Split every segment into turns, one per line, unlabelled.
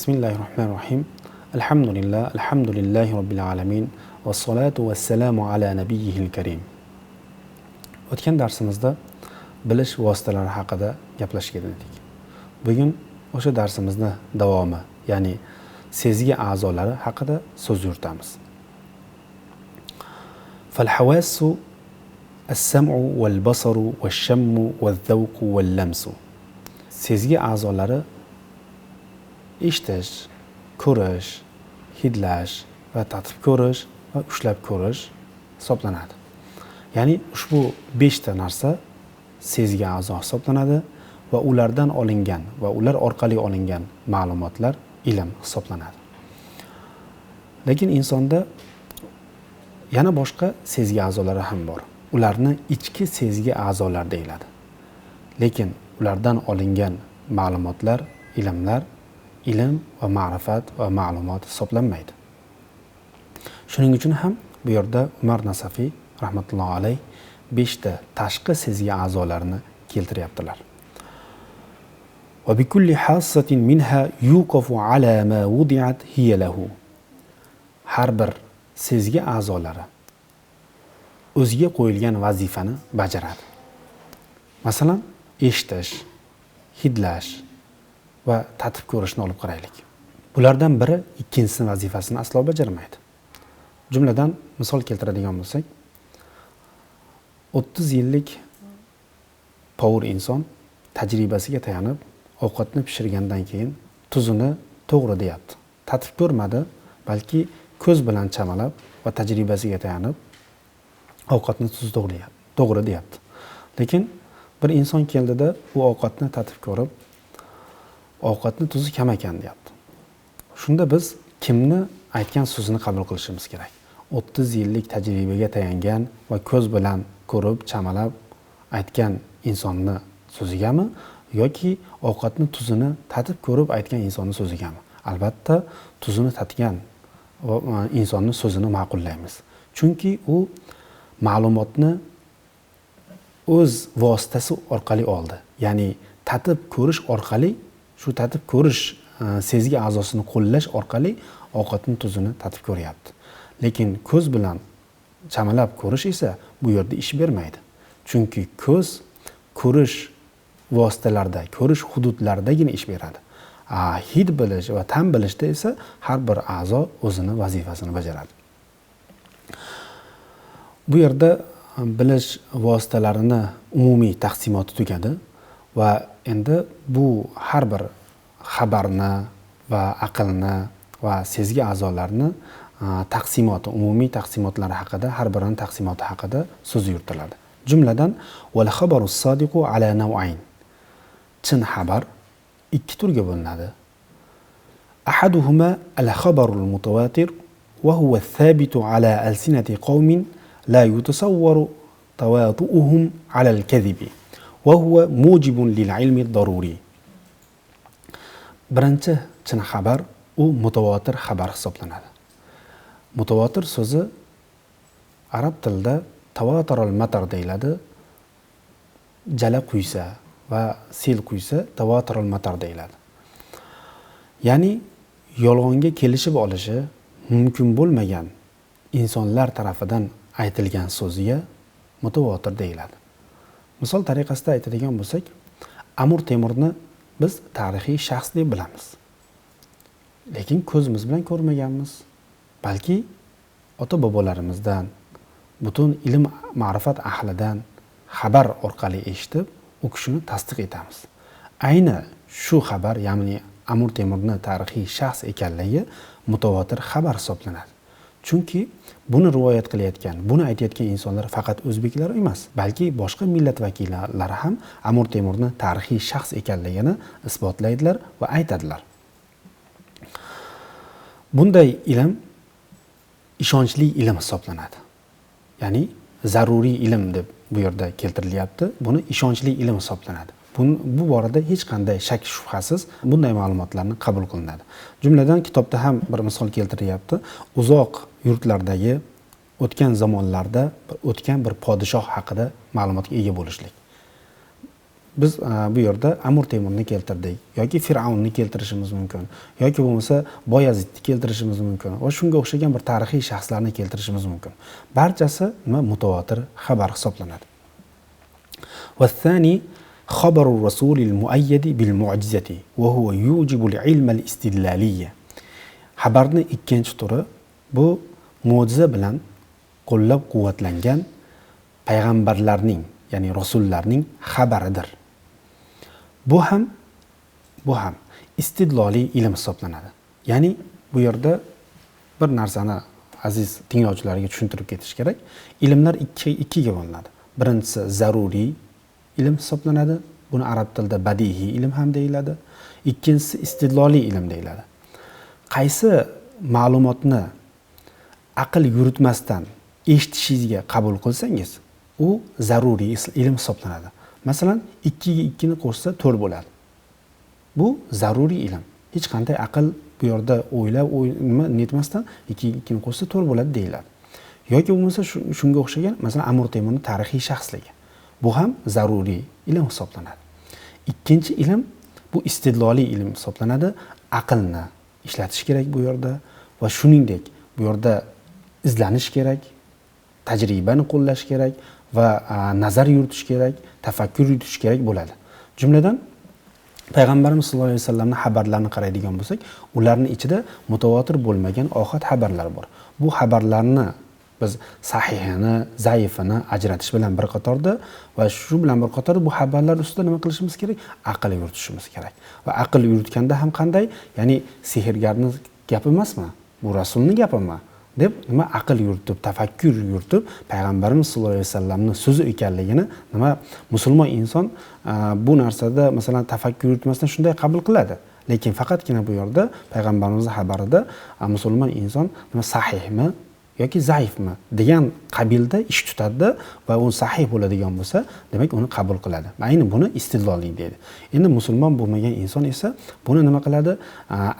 بسم الله الرحمن الرحيم. الحمد لله الحمد لله رب العالمين والصلاة والسلام على نبيه الكريم. وتكن درسمزدا بلش واسطلار حقدا يبلش كدنديك بيون وش درسمزنا دوامه يعني سيزي أعزالار حقدا سوزور تامس فالحواس السمع والبصر والشم والذوق واللمس. سيزي أعزالار eshitish ko'rish hidlash va tatib ko'rish va ushlab ko'rish hisoblanadi. Ya'ni ushbu beshta narsa sezgi a'zo hisoblanadi va ulardan olingan va ular orqali olingan ma'lumotlar ilm hisoblanadi. Lekin insonda yana boshqa sezgi a'zolari ham bor. Ularni ichki sezgi a'zolar deyiladi. Lekin ulardan olingan ma'lumotlar ilmlar ilm va ma'rifat va ma'lumot hisoblanmaydi shuning uchun ham bu yerda umar nasafiy rahmatullohi alayh beshta tashqi sezgi a'zolarini keltiryaptilar وبكل حاسة منها يوقف على ما وضعت هي له har bir sezgi a'zolari o'ziga qo'yilgan vazifani bajaradi masalan eshitish hidlash va tatib ko'rishni olib qaraylik. Bulardan biri ikkinchisini vazifasini aslo bajarmaydi. Jumladan misol keltiradigan bo'lsak o'ttiz yillik povur inson tajribasiga tayanib ovqatni pishirgandan keyin tuzini to'g'ri deyapti. Tatib ko'rmadi balki ko'z bilan chamalab va tajribasiga tayanib ovqatni tuzi to'g'ri deyapti lekin bir inson keldida u ovqatni tatib ko'rib ovqatni tuzi kam ekan deyapti. Shunda biz kimni aytgan so'zini qabul qilishimiz kerak. O'ttiz yillik tajribaga tayangan va ko'z bilan ko'rib chamalab aytgan insonni so'zigami yoki ovqatni tuzini tatib ko'rib aytgan insonni so'zigami? Albatta tuzini tatgan e, insonni so'zini ma'qullaymiz. Chunki u ma'lumotni o'z vositasi orqali oldi. Ya'ni tatib ko'rish orqali shu tatib ko'rish e, sezgi a'zosini qo'llash orqali ovqatni tuzini tatib ko'ryapti. Lekin ko'z bilan chamalab ko'rish esa bu yerda ish bermaydi. Chunki ko'z ko'rish vositalarida ko'rish hududlaridagina ish beradi. Hid bilish va ta'm bilishda esa har bir a'zo o'zini vazifasini bajaradi. Bu yerda e, bilish vositalarini umumiy taqsimoti tugadi va endi bu har bir xabarni va aqlni va sezgi a'zolarini taqsimoti umumiy taqsimotlari haqida har birini taqsimoti haqida so'z yuritiladi. Jumladan val xabaru sodiqu ala navayn chin xabar ikki turga bo'linadi. Ahaduhuma al xabarul mutawatir va huwa thabitu ala alsinati qawmin la yutasawwaru tawadu'uhum وهو موجب للعلم الضروري. birinchi chin xabar u mutavotir xabar hisoblanadi mutavotir so'zi arab tilida tavatarol matar deyiladi jala quysa va sel quysa tavatarol matar deyiladi ya'ni yolg'onga kelishib olishi mumkin bo'lmagan insonlar tarafidan aytilgan so'ziga mutavotir deyiladi misol tariqasida aytadigan bo'lsak amur temurni biz tarixiy shaxs deb bilamiz. Lekin ko'zimiz bilan ko'rmaganmiz balki ota bobolarimizdan butun ilm ma'rifat ahlidan xabar orqali eshitib u kishini tasdiq etamiz. Ayni shu xabar ya'ni amur temurni tarixiy shaxs ekanligi mutavotir xabar hisoblanadi. Chunki buni rivoyat qilayotgan buni aytayotgan insonlar faqat o'zbeklar emas balki boshqa millat vakillari ham amur temurni tarixiy shaxs ekanligini isbotlaydilar va aytadilar. Bunday ilm ishonchli ilm hisoblanadi. Ya'ni zaruriy ilm deb bu yerda keltirilyapti. Buni ishonchli ilm hisoblanadi. bu borada hech qanday shak shubhasiz bunday ma'lumotlarni qabul qilinadi. Jumladan kitobda ham bir misol keltiryapti. Uzoq yurtlardagi o'tgan zamonlarda o'tgan bir podshoh haqida ma'lumotga ega bo'lishlik. Biz a, bu yerda amir temurni keltirdik yoki fir'avnni keltirishimiz mumkin yoki bo'lmasa boyazidni keltirishimiz mumkin va shunga o'xshagan bir tarixiy shaxslarni keltirishimiz mumkin. Barchasi nima? Mutavotir xabar hisoblanadi. خبر الرسول المؤيد بالمعجزة وهو يوجب العلم الاستدلالية xabarni ikkinchi turi bu mo'jiza bilan qo'llab quvvatlangan payg'ambarlarning ya'ni rasullarning xabaridir bu ham bu ham istidloliy ilm hisoblanadi ya'ni bu yerda bir narsani aziz tinglovchilarga tushuntirib ketish kerak ilmlar ikki ikkiga bo'linadi birinchisi zaruriy ilm hisoblanadi. Buni arab tilida badiiy ilm ham deyiladi. Ikkinchisi istidloliy ilm deyiladi. Qaysi ma'lumotni aql yuritmasdan eshitishingizga qabul qilsangiz u zaruriy ilm hisoblanadi. Masalan ikkiga ikkini qo'shsa to'rt bo'ladi. Bu zaruriy ilm. Hech qanday aql bu yerda o'ylab nima netmasdan ikkiga ikkini qo'shsa to'rt bo'ladi deyiladi. Yoki bo'lmasa shunga o'xshagan masalan amir temurni tarixiy shaxsligi. Bu ham zaruriy ilm hisoblanadi. Ikkinchi ilm bu istidloliy ilm hisoblanadi. Aqlni ishlatish kerak bu yerda va shuningdek bu yerda izlanish kerak tajribani qo'llash kerak va nazar yuritish kerak tafakkur yuritish kerak bo'ladi. Jumladan payg'ambarimiz sallallohu alayhi vasallamni xabarlarini qaraydigan bo'lsak ularni ichida mutavotir bo'lmagan ohad xabarlar bor. Bu xabarlarni biz sahihini zaifini ajratish bilan bir qatorda va shu bilan bir qatorda bu xabarlar ustida nima qilishimiz kerak? Aql yuritishimiz kerak. Va aql yuritganda ham qanday? Ya'ni sehrgarni gapi emasmi? Bu rasulni gapimi deb nima aql yuritib tafakkur yuritib payg'ambarimiz sallallohu alayhi vasallamni so'zi ekanligini nima musulmon inson bu narsada masalan tafakkur yuritmasdan shunday qabul qiladi. Lekin faqatgina bu yerda payg'ambarimizni xabarida musulmon inson nima sahihmi yoki zaifmi degan qabilda ish tutadida va u sahih bo'ladigan bo'lsa demak uni qabul qiladi. Ayni buni istidlollik deydi. Endi musulmon bo'lmagan inson esa buni nima qiladi?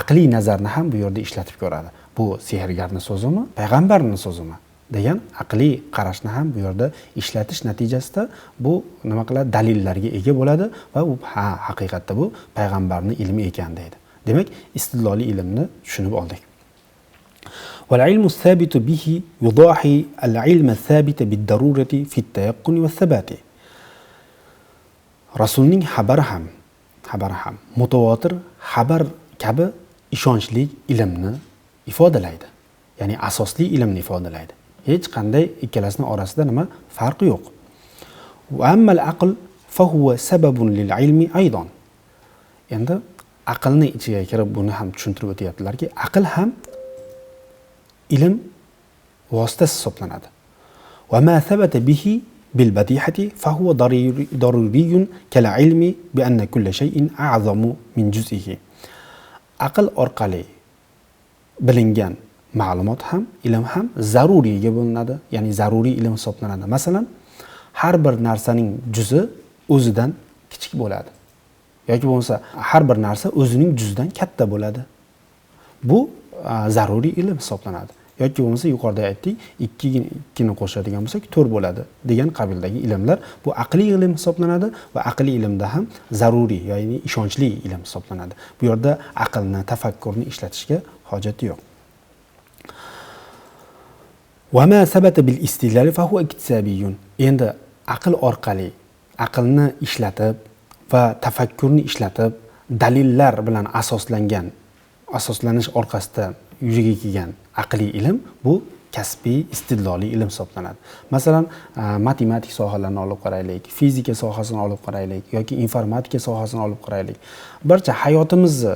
Aqliy nazarni ham bu yerda ishlatib ko'radi. Bu sehrgarni so'zimi payg'ambarni so'zimi degan aqliy qarashni ham bu yerda ishlatish natijasida bu nima qiladi? Dalillarga ega bo'ladi va u ha haqiqatda bu payg'ambarni ilmi ekan deydi. Demak istidloliy ilmni tushunib oldik. والعلم الثابت به يضاحي العلم الثابت بالضرورة في التيقن والثبات. رسولنين حبرهم حبرهم متواتر حبر كبا إشانشلي إلمنا إفادة لايدا يعني أساسلي إلمنا إفادة لايدا هيج قندي إكلاسنا أرسدا نما فرق يوق. وأما العقل فهو سبب للعلم أيضا. عند يعني أقلنا إتيا كرب بنا هم تشنتر بتياتلار كي هم ilm vositasi hisoblanadi. Ma bihi bil badihati bi anna a'zamu min juz'ihi. Aql orqali bilingan ma'lumot ham ilm ham zaruriyga bo'linadi ya'ni zaruriy ilm hisoblanadi. Masalan har bir narsaning juzi o'zidan kichik bo'ladi. Yoki bo'lmasa har bir narsa o'zining juzidan katta bo'ladi. Bu zaruriy ilm hisoblanadi. Yoki bo'lmasa yuqorida aytdik ikki ikkini qo'shadigan bo'lsak to'rt bo'ladi degan qabildagi ilmlar bu aqliy ilm hisoblanadi va aqliy ilmda ham zaruriy ya'ni ishonchli ilm hisoblanadi. Bu yerda aqlni tafakkurni ishlatishga hojati yo'q. Endi aql orqali aqlni ishlatib va tafakkurni ishlatib dalillar bilan asoslangan asoslanish orqasida yuzaga kelgan aqliy ilm bu kasbiy istidloli ilm hisoblanadi. Masalan matematik sohalarini olib qaraylik fizika sohasini olib qaraylik yoki informatika sohasini olib qaraylik. Barcha hayotimizni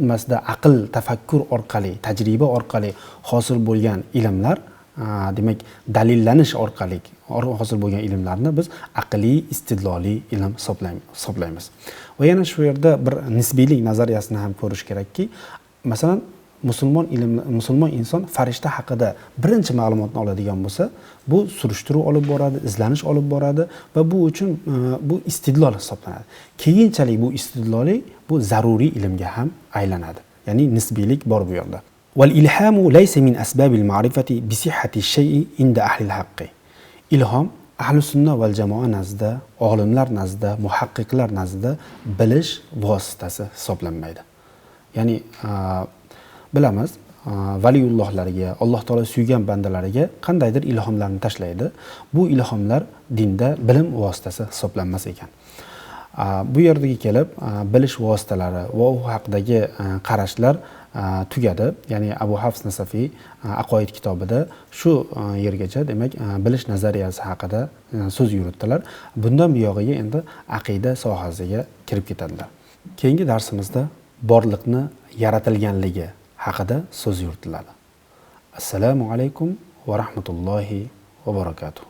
nimasida aql tafakkur orqali tajriba orqali hosil bo'lgan ilmlar demak dalillanish orqali hosil bo'lgan ilmlarni biz aqliy istidloli ilm hisoblaymiz. Va yana shu yerda bir nisbiylik nazariyasini ham ko'rish kerakki masalan musulmon ilm musulmon inson farishta haqida birinchi ma'lumotni oladigan bo'lsa bu surishtiruv olib boradi izlanish olib boradi va bu uchun e, bu istidlol hisoblanadi keyinchalik bu istidloliy bu zaruriy ilmga ham aylanadi ya'ni nisbiylik bor bu yerda والإلهام ليس من أسباب المعرفة بصحة الشيء عند أهل الحق ilhom ahli sunna val jamoa nazdida olimlar nazdida muhaqqiqlar nazdida bilish vositasi hisoblanmaydi ya'ni bilamiz valiyullohlarga alloh taolo suygan bandalariga qandaydir ilhomlarni tashlaydi. Bu ilhomlar dinda bilim vositasi hisoblanmas ekan. Bu yerdagi kelib bilish vositalari va u haqidagi qarashlar tugadi. Ya'ni abu hafs nasafiy aqoid kitobida shu yergacha demak bilish nazariyasi haqida so'z yuritdilar. Bundan buyog'iga endi aqida sohasiga kirib ketadilar. Keyingi darsimizda borliqni yaratilganligi haqida so'z yuritiladi assalomu alaykum va rahmatullohi va barakatuh